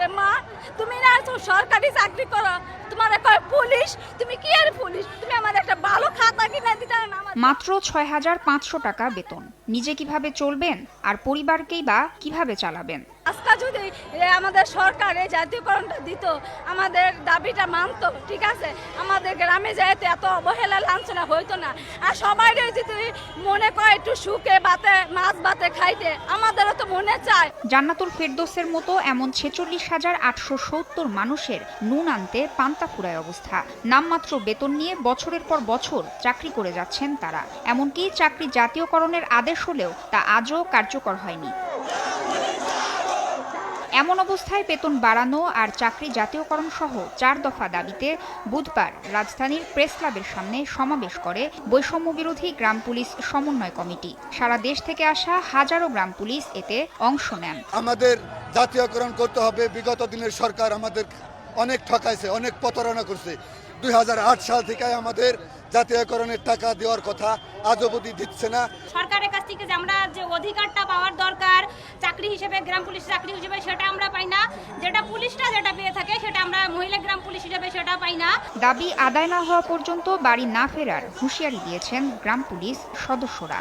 করে মা তুমি না সরকারি চাকরি করো। তোমার কয় পুলিশ? তুমি কি আর পুলিশ? তুমি আমার একটা ভালো খাতা কিনে দিতে না আমার মাত্র ছয় হাজার পাঁচশো টাকা বেতন। নিজে কীভাবে চলবেন আর পরিবারকেই বা কীভাবে চালাবেন? আজকে যদি আমাদের সরকার এই জাতীয়করণটা দিত আমাদের দাবিটা মানতো ঠিক আছে? আমাদের গ্রামে যাইতে এত অবহেলা লাঞ্ছনা হইতো না। আর সবাই যদি মনে করে একটু সুখে বাতে মাছ বাতে খাইতে আমাদেরও তো মনে চায়। জান্নাতুল ফেরদোসের মতো এমন ছেচল্লিশ হাজার আটশো সত্তর মানুষের নুন আনতে পান্তা ফুরায় অবস্থা। নামমাত্র বেতন নিয়ে বছরের পর বছর চাকরি করে যাচ্ছেন তারা। এমনকি চাকরি জাতীয়করণের আদেশ হলেও তা আজও কার্যকর হয়নি। এমন অবস্থায় বেতন বাড়ানো আর চাকরি জাতীয়করণ সহ চার দফা দাবিতে বুধবার রাজধানীর প্রেস ক্লাবের সামনে সমাবেশ করে বৈষম্য বিরোধী গ্রাম পুলিশ সমন্বয় কমিটি। সারা দেশ থেকে আসা হাজারো গ্রাম পুলিশ এতে অংশ নেন। আমাদের জাতীয়করণ করতে হবে। বিগত দিনের সরকার আমাদের অনেক ঠকাইছে অনেক প্রতারণা করছে। দুই হাজার আট সাল থেকে আমাদের জাতীয়করণের টাকা দেওয়ার কথা আজ অবধি দিচ্ছে না। সরকারের কাছ থেকে যে আমরা যে অধিকারটা পাওয়ার দরকার হিসেবে, গ্রাম পুলিশ চাকরি হিসেবে সেটা আমরা পাই না। যেটা পুলিশটা যেটা পেয়ে থাকে, সেটা আমরা মহিলা গ্রাম পুলিশ হিসেবে সেটা পাই না। দাবি আদায় না হওয়া পর্যন্ত বাড়ি না ফেরার হুঁশিয়ারি দিয়েছেন গ্রাম পুলিশ সদস্যরা।